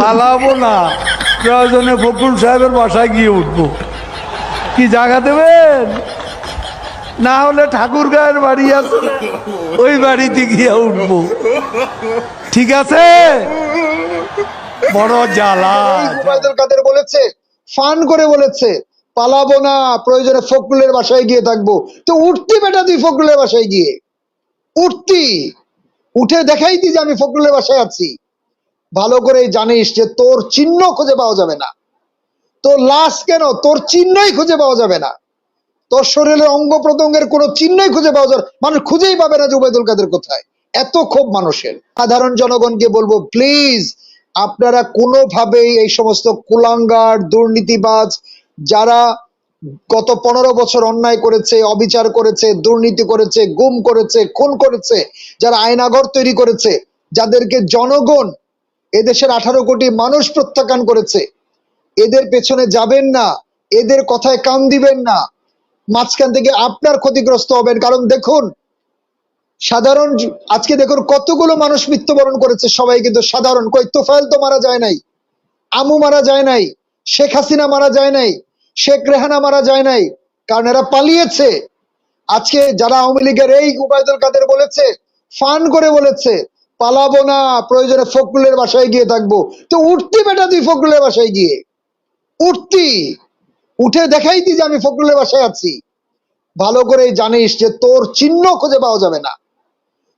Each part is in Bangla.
পালাবো না। প্রয়োজনে ফকুল সাহেবের বাসায় গিয়ে উঠবো। কি জায়গা দেবেন? না হলে ঠাকুর গায়ের বাড়ি আছে। ওই বাড়িতে গিয়ে উঠবো। ঠিক আছে? বড় জ্বালা। কাদের বলেছে ফান করে বলেছে পালাবো না প্রয়োজনে ফকরুলের বাসায় গিয়ে থাকব। তো উঠতি বেটা তুই ফকরুলের বাসায় গিয়ে। উঠতি। উঠে দেখাইতি যে আমি ফকরুলের বাসায় আছি। ভালো করে জানিস যে তোর চিহ্ন খুঁজে পাওয়া যাবে না। তোর লাশ কেন? তোর চিহ্নই খুঁজে পাওয়া যাবে না। তোর শরীরের অঙ্গ প্রত্যঙ্গের কোনো চিহ্নই খুঁজে পাওয়া যাবে মানুষ খুঁজেই পাবে না যে উবায়দুল কাদের কোথায়। এত ক্ষোভ মানুষের। সাধারণ জনগণকে বলব প্লিজ আপনারা কোনোভাবেই এই সমস্ত কুলাঙ্গার, দুর্নীতিবাজ, যারা গত পনেরো বছর অন্যায় করেছে, অবিচার করেছে, দুর্নীতি করেছে, গুম করেছে, খুন করেছে, যারা আয়নাঘর তৈরি করেছে, যাদেরকে জনগণ এদেশের আঠারো কোটি মানুষ প্রত্যাখ্যান করেছে। এদের পেছনে যাবেন না, এদের কথায় কান দিবেন না। মাঝখান থেকে আপনার ক্ষতিগ্রস্ত হবেন। কারণ দেখুন, সাধারণ আজকে দেখুন কতগুলো মানুষ মৃত্যুবরণ করেছে, সবাই কিন্তু সাধারণ। কই, তোফায়েল তো মারা যায় নাই, আমু মারা যায় নাই, শেখ হাসিনা মারা যায় নাই, শেখ রেহানা মারা যায় নাই, কারণ এরা পালিয়েছে। আজকে যারা আওয়ামী লীগের এই উবায়দুল কাদের বলেছে, ফান করে বলেছে পালাবো না, প্রয়োজনে ফকরুলের বাসায় গিয়ে থাকব। তো উঠতি বেটা তুই ফকরুলের বাসায় গিয়ে। উঠতি। উঠে দেখাইতি যে আমি ফকরুলের বাসায় আছি। ভালো করে জানিস যে তোর চিহ্ন খুঁজে পাওয়া যাবে না।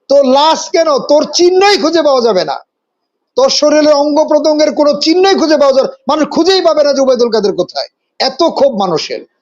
তোর লাশ কেন? তোর চিহ্নই খুঁজে পাওয়া যাবে না। তোর শরীরের অঙ্গ প্রত্যঙ্গের কোনো চিহ্নই খুঁজে পাওয়া যাবে মানুষ খুঁজেই পাবে না যে উবায়দুল কাদের কোথায়। এত ক্ষোভ মানুষের।